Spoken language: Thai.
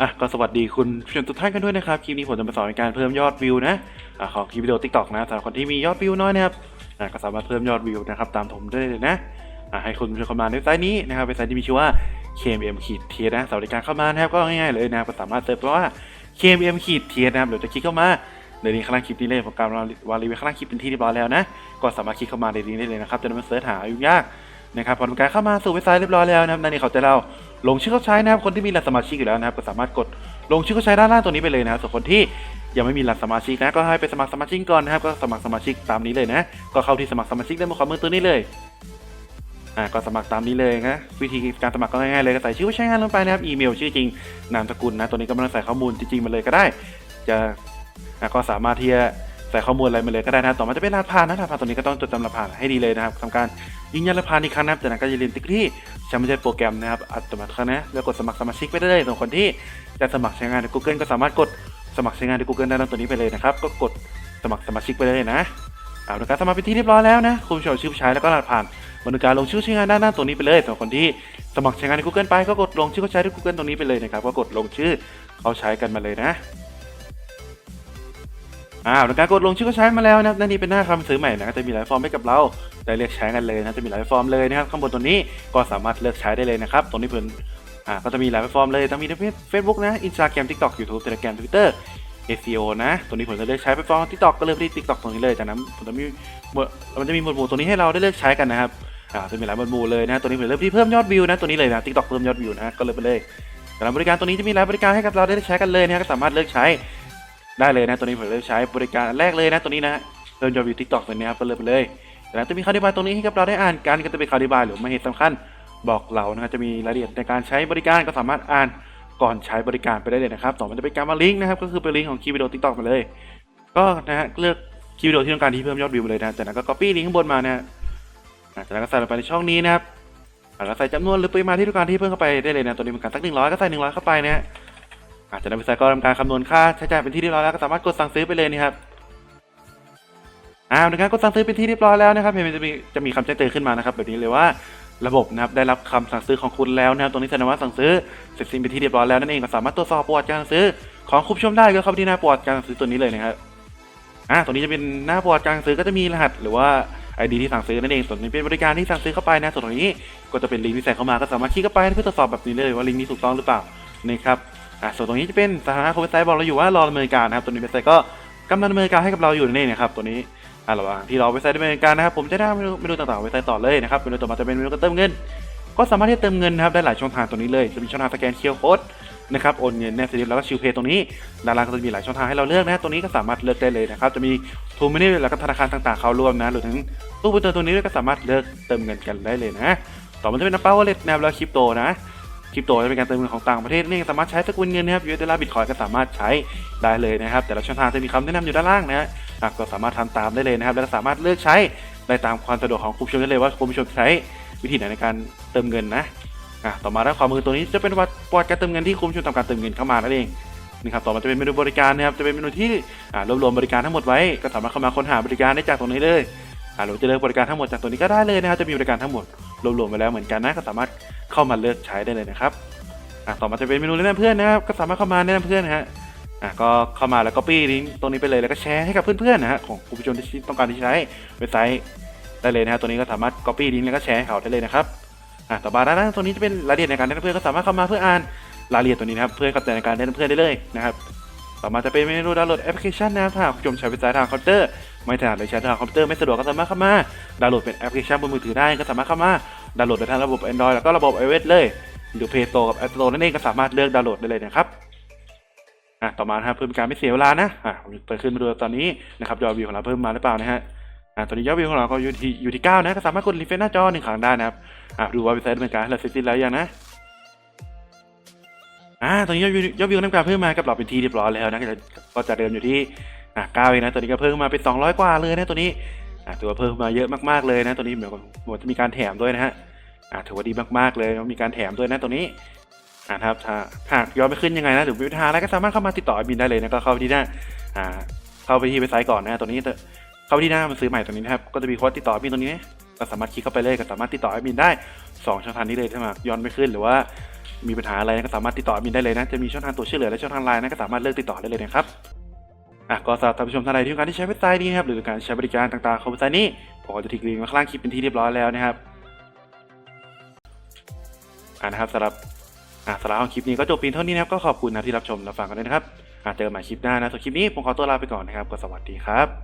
อะก็สวัสดีคุณผู้ชมทุกท่านกันด้วยนะครับคลิปนี้ผมจะมาสอนในการเพิ่มยอดวิวนะอะของคลิปวิดีโอ TikTok นะสำหรับคนที่มียอดวิวน้อยนะครับอะก็สามารถเพิ่มยอดวิวนะครับตามผมได้เลยนะอะให้คุณผู้ชมเข้ามาในเว็บไซต์นี้นะครับเว็บไซต์ที่มีชื่อว่า KMM ขีดเทียนะสำหรับการเข้ามานะครับก็ง่ายๆเลยนะครับก็สามารถเซิร์ชไปว่า KMM ขีดเทียนะครับเดี๋ยวจะคลิกเข้ามาในลิงก์ข้างล่างคลิปนี้เลยผมการวางรีวิวข้างล่างคลิปเป็นที่เรียบร้อยแล้วนะก็สามารถคลิกเข้ามาในลิงก์ได้เลยนะครับจะได้ไม่เสิร์ชหายุ่งยากนะครับพอทำการเข้ามาสู่เว็บไซต์เรียบร้อยแล้วนะครับนั่นนี่เขาจะเรา ลงชื่อเข้าใช้นะครับคนที่มีรหัสสมาชิกอยู่แล้วนะครับก็สามารถกดลงชื่อเข้าใช้ด้านล่างตรงนี้ไปเลยนะครับส่วนคนที่ยังไม่มีรหัสสมาชิกนะก็ให้ไปสมัครสมาชิกก่อนนะครับก็สมัครสมาชิกตามนี้เลยนะ ก็เข้าที่สมัครสมาชิกได้บนขวามือตัวนี้เลยอ่าก็สมัครตามนี้เลยนะวิธีการสมัครก็ง่ายๆเลยก็ใส่ชื่อผู้ใช้งานลงไปนะครับอีเมลชื่อจริงนามสกุลนะตัวนี้ก็ไม่ต้องใส่ข้อมูลจริงๆมาเลยก็ได้ จะก็สามารถที่จะ ส่ข้อมูลอะไรมาเลยก็ได้นะต่อมาจะเป็นรหัสผ่านนะรหัสผ่านตัวนี้ก็ต้องจดจำรหัสผ่านให้ดีเลยนะครับทำการยืนยันรหัสผ่านอีกครั้งนะครับจากนั้นก็อย่าลืมติ๊กที่ใช้ไม่ใช่โปรแกรมนะครับอัตโนมัตินะแล้วกดสมัครสมาชิกไปได้เลยส่วนคนที่จะสมัครใช้งานใน Google ก็สามารถกดสมัครใช้งานใน Google ได้ตรงตัวนี้ไปเลยนะครับก็กดสมัครสมาชิกไปเลยนะเอาละครับสมัครเป็นที่เรียบร้อยแล้วนะคุณผู้ชมชื่อผู้ใช้แล้วก็รหัสผ่านบนการลงชื่อใช้งานด้านหน้าตัวนี้ไปเลยส่วนคนที่สมัครใช้งานใน Google ไปก็กดลงชื่อเขาใช้ใน Google ตรงนี้ไปเลยนะครับก็กดลงชื่อเขาใช้กันมาเลยนะ อ้าวการกดลงชื่อก็ใช้มาแล้วนะครับนั่นนี่เป็นหน้าคำซื้อใหม่นะจะมีหลายฟอร์มให้กับเราได้เลือกใช้กันเลยนะจะมีหลายฟอร์มเลยนะครับข้างบนตัวนี้ก็สามารถเลือกใช้ได้เลยนะครับตรงนี้เพิ่นอ่าก็จะมีหลายฟอร์มเลยทั้งมีทั้งเฟซบุ๊กนะอินสตาแกรมทิกตอกยูทูบเทเลแกรมทวิตเตอร์ SEO นะ ตัวนี้ผมจะเลือกใช้ไปฟอร์มทิกตอกก็เลือกที่ทิกตอกตรงนี้เลยจากนั้นผมจะมีมันจะมีหมวดหมู่ตัวนี้ให้เราได้เลือกใช้กันนะครับอ่าจะมีหลายหมวดหมู่เลยนะตัวนี้ผมเลือกที่เพิ่มยอดวิวนะตัวนี้เลยนะทิกตอกเพิ่มยอดวิวนะก็เลยไปเลยสำหรับบริการตัวนี้จะมีหลายบริการให้กับเราได้ใช้กันเลยนะก็สามารถเลือกใช้ ได้เลยนะตัวนี้ผมเลือกใช้บริการแรกเลยนะตัวนี้นะเริ่มยอดวิวทิกตอกตัวนี้ครับก็เลยไปเลยแต่จะมีคำอธิบายตรงนี้ให้กับเราได้อ่านกันก็จะเป็นคำอธิบายหรือไม่เหตุสำคัญบอกเรานะครับจะมีรายละเอียดในการใช้บริการก็สามารถอ่านก่อนใช้บริการไปได้เลยนะครับต่อมาจะเป็นการมาลิงก์นะครับก็คือเป็นลิงก์ของคลิปวิดีโอทิกตอกมาเลย ก็นะฮะเลือกคลิปวิดีโอที่ต้องการที่เพิ่มยอดวิวมาเลยนะจากนั้นก็ copy ลิงก์ข้างบนมานะฮะอะจากนั้นก็ใส่ลงไปในช่องนี้นะครับแล้วใส่จำนวนหรือปริมาณที่ต้องการที่เพิ่มเข้าไปได้เลยนะตัวนี้เป็นการสักหนึ่งร้อยก็ใส่หนึ่งร้อยเข้าไปนะฮะ อาจจะนำไปใส่ก็ทำการคำนวณค่าใช้จ่ายเป็นที่เรียบร้อยแล้วก็สามารถกดสั่งซื้อไปเลยนี่ครับอ่าในการกดสั่งซื้อเป็นที่เรียบร้อยแล้วนะครับเห็นจะมีจะมีคำแจ้งเตือนขึ้นมานะครับแบบนี้เลยว่าระบบนะครับได้รับคำสั่งซื้อของคุณแล้วนะครับตรงนี้แสดงว่าสั่งซื้อเสร็จสิ้นเป็นที่เรียบร้อยแล้วนั่นเองก็สามารถตรวจสอบประวัติการสั่งซื้อของคุณผู้ชมได้ก็เข้าไปที่หน้าประวัติการสั่งซื้อตัวนี้เลยนะครับอ่าตัวนี้จะเป็นหน้าประวัติการสั่งซื้อก็จะมีรหัส หรือว่า ID ที่สั่งซื้อนั่นเองส่วนนี้เป็นบริการที่สั่งซื้อเข้าไปนะส่วนตรงนี้ก็จะเป็นลิงก์ที่ใส่เข้ามาก็สามารถคลิกเข้าไปเพื่อตรวจสอบแบบนี้เลยว่าลิงก์นี้ถูกต้องหรือเปล่านะครับ อะส่วนตรงนี้จะเป็นสถานะของเว็บไซต์บอกเราอยู่ว่ารอดำเนินการนะครับตัวนี้เว็บไซต์ก็กำลังดำเนินการให้กับเราอยู่นั่นเองนะครับตัวนี้อะระหว่างที่รอเว็บไซต์ดำเนินการนะครับผมจะได้เมนูเมนูต่างๆเว็บไซต์ต่อเลยนะครับเมนูต่อมาจะเป็นเมนูการเติมเงิน ก็สามารถที่จะเติมเงินนะครับได้หลายช่องทางตัวนี้เลยจะมีช่องทางสแกนเคียร์โค้ดนะครับโอนเงินแนบสลิปแล้วก็ชิวเพย์ตรงนี้ด้านล่างก็จะมีหลายช่องทางให้เราเลือกนะตรงนี้ก็สามารถเลือกได้เลยนะครับจะมีทูมินี่แล้วก็ธนาคารต่างๆเข้าร่วมนะหรือถึงตู้บุญเติมตัวนี้ก็สามารถเลือกเติมเงินกันได้เลยนะต่อมาจะเป็นน้ำเป้าเล็ตนะครับแล้วคริปโตนะ คริปโตจะเป็นการเติมเงินของต่างประเทศนี่สามารถใช้สกุลเงินนะครับยูเอสดอลลาร์บิตคอยก็สามารถใช้ได้เลยนะครับ แต่ละช่องทางจะมีคำแนะนำอยู่ด้านล่างนะฮะก็สามารถทำตามได้เลยนะครับ แล้วสามารถเลือกใช้ได้ตามความสะดวกของคุณผู้ชมได้เลยว่าคุณผู้ชมใช้วิธีไหนในการเติมเงินนะอะต่อมาด้านขวามือตัวนี้จะเป็นวัดประวัติการเติมเงินที่คุณผู้ชมทำการเติมเงินเข้ามานั่นเองนะครับต่อมาจะเป็นเมนูบริการนะครับจะเป็นเมนูที่อ่ารวบรวมบริการทั้งหมดไว้ก็สามารถเข้ามาค้นหาบริการได้จากตรงนี้เลยอ่าหรือจะเลือกบริการทั้งหมดจากตัวนี้ก็ได้เลยนะครับจะมีบริการทั้งหมดรวบรวมไว้แล้วเหมือนกันนะก็สามารถ เข้ามาเลือกใช้ได้เลยนะครับอะต่อมาจะเป็นเมนูแนะนำเพื่อนนะครับก็สามารถเข้ามาแนะนำเพื่อนนะฮะอะก็เข้ามาแล้วก็ปี้ลิงก์ตรงนี้ไปเลยแล้วก็แชร์ให้กับเพื่อนๆนะฮะของคุณผู้ชมที่ต้องการที่ใช้เว็บไซต์ได้เลยนะฮะตัวนี้ก็สามารถ copy ลิงก์แล้วก็แชร์ให้เขาได้เลยนะครับอะต่อมาด้านล่างตรงนี้จะเป็นรายละเอียดในการแนะนำเพื่อนก็สามารถเข้ามาเพื่ออ่านรายละเอียดตัวนี้นะครับเพื่อเข้าใจในการแนะนำเพื่อนได้เลยนะครับต่อมาจะเป็นเมนูดาวน์โหลดแอปพลิเคชันนะครับถ้าคุณผู้ชมใช้เว็บไซต์ทางคอมพิวเตอร์ไม่ถนัดหรือใช้ทางคอมพิวเตอร์ไม่สะดวกก็สามารถเข้ามาดาวน์โหลดเป็นแอปพลิเคชันบนมือถือได้ก็สามารถเข้ามา ดาวน์โหลดได้ทั้งระบบ Android แล้วก็ระบบ iOS เลย หรือ Play Store กับ App Store นั่นเองก็สามารถเลือกดาวน์โหลดได้เลยนะครับอะต่อมานะครับเพื่อเป็นการไม่เสียเวลานะอะเปิดขึ้นมาดูตอนนี้นะครับยอดวิวของเราเพิ่มมาหรือเปล่านะฮะอะตอนนี้ยอดวิวของเราก็อยู่ที่อยู่ที่เก้านะก็สามารถกดรีเฟรชหน้าจอหนึ่งครั้งได้นะครับอะดูว่าเว็บไซต์ดำเนินการให้เราเสร็จสิ้นแล้วยังนะอ่าตอนนี้ยอดวิวยอดวิวน้ำการเพิ่มมากับเราเป็นที่เรียบร้อยแล้วนะก็จะก็จะเดิมอยู่ที่อะเก้าเองนะตอนนี้ก็เพิ่มมาเป็นสองร้อยกว่าเลยนะตัวนี้ ถือว่าเพิ่มมาเยอะมากๆเลยนะตัวนี้เหมือนกับเหมือนจะมีการแถมด้วยนะฮะอ่าถือว่าดีมากๆเลยมีการแถมด้วยนะตัวนี้อ่าครับถ้าหากย้อนไม่ขึ้นยังไงนะหรือมีปัญหาอะไรก็สามารถเข้ามาติดต่อแอดมินได้เลยนะก็เข้าไปที่หน้าอ่าเข้าไปที่เว็บไซต์ก่อนนะตัวนี้เข้าไปที่หน้ามันซื้อใหม่ตัวนี้นะครับก็จะมีโค้ดติดต่อแอดมินตรงนี้ก็สามารถคลิกเข้าไปเลยก็สามารถติดต่อแอดมินได้สองช่องทางนี้เลยถ้าหากย้อนไม่ขึ้นหรือว่ามีปัญหาอะไรก็สามารถติดต่อแอดมินได้เลยนะ จะมีช่องทางตัวช่วยเหลือและช่องทางไลน์นะก็สามารถเลือกติดต่อได้เลยนะครับ อะก็สำหรับท่านผู้ชมท่านใดที่ต้องการที่ใช้เว็บไซต์นี้นะครับหรือการใช้บริการต่างๆของเว็บไซต์นี้ผมก็จะทิ้งลิงก์ไว้ข้างล่างคลิปเป็นที่เรียบร้อยแล้วนะครับอ่านะครับสำหรับอะสำหรับคลิปนี้ก็จบเพียงเท่านี้นะครับก็ขอบคุณนะที่รับชมรับฟังกันด้วยนะครับอะเจอกันใหม่คลิปหน้านะส่วนคลิปนี้ผมขอตัวลาไปก่อนนะครับก็สวัสดีครับ